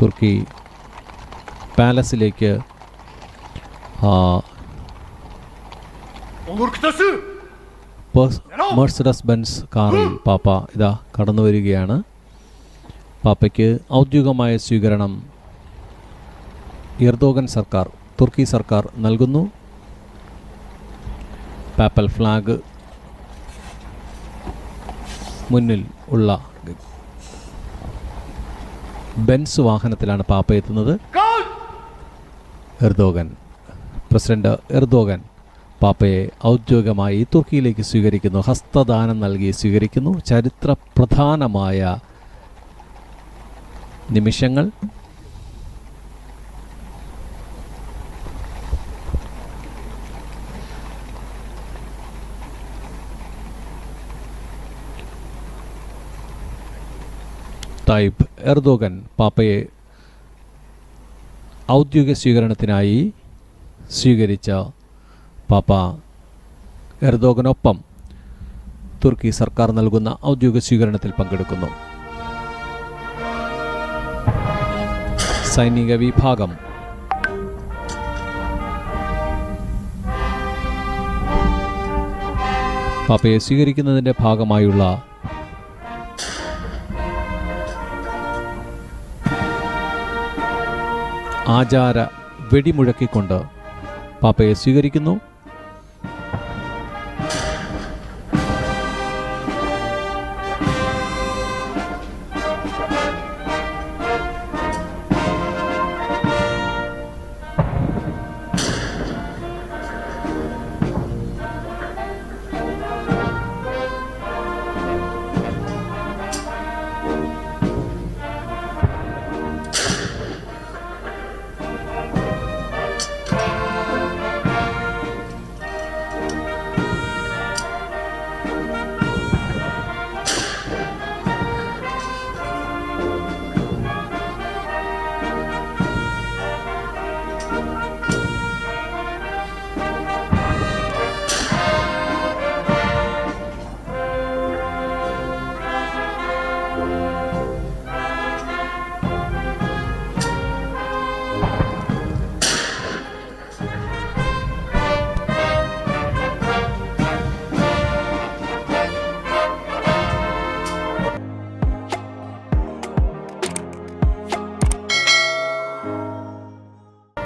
തുർക്കി പാലസിലേക്ക് Mercedes Benz കാറിൽ പാപ്പ ഇതാ കടന്നു വരികയാണ്. പാപ്പയ്ക്ക് ഔദ്യോഗികമായ സ്വീകരണം എർദോഗൻ സർക്കാർ തുർക്കി സർക്കാർ നൽകുന്നു. പാപ്പൽ ഫ്ലാഗ് മുന്നിൽ ഉള്ള ബെൻസ് വാഹനത്തിലാണ് പാപ്പ എത്തുന്നത്. എർദോഗൻ പ്രസിഡന്റ് എർദോഗൻ പാപ്പയെ ഔദ്യോഗികമായി തുർക്കിയിലേക്ക് സ്വീകരിക്കുന്നു. ഹസ്തദാനം നൽകി സ്വീകരിക്കുന്നു. ചരിത്ര പ്രധാനമായ നിമിഷങ്ങൾ. തായിബ് എർദോഗൻ പാപ്പയെ ഔദ്യോഗിക സ്വീകരണത്തിനായി സ്വീകരിച്ച പാപ്പ എർദോഗനൊപ്പം തുർക്കി സർക്കാർ നൽകുന്ന ഔദ്യോഗിക സ്വീകരണത്തിൽ പങ്കെടുക്കുന്നു. സൈനിക വിഭാഗം പാപ്പയെ സ്വീകരിക്കുന്നതിന്റെ ഭാഗമായുള്ള ആചാര വെടിമുഴക്കിക്കൊണ്ട് പാപ്പയെ സ്വീകരിക്കുന്നു.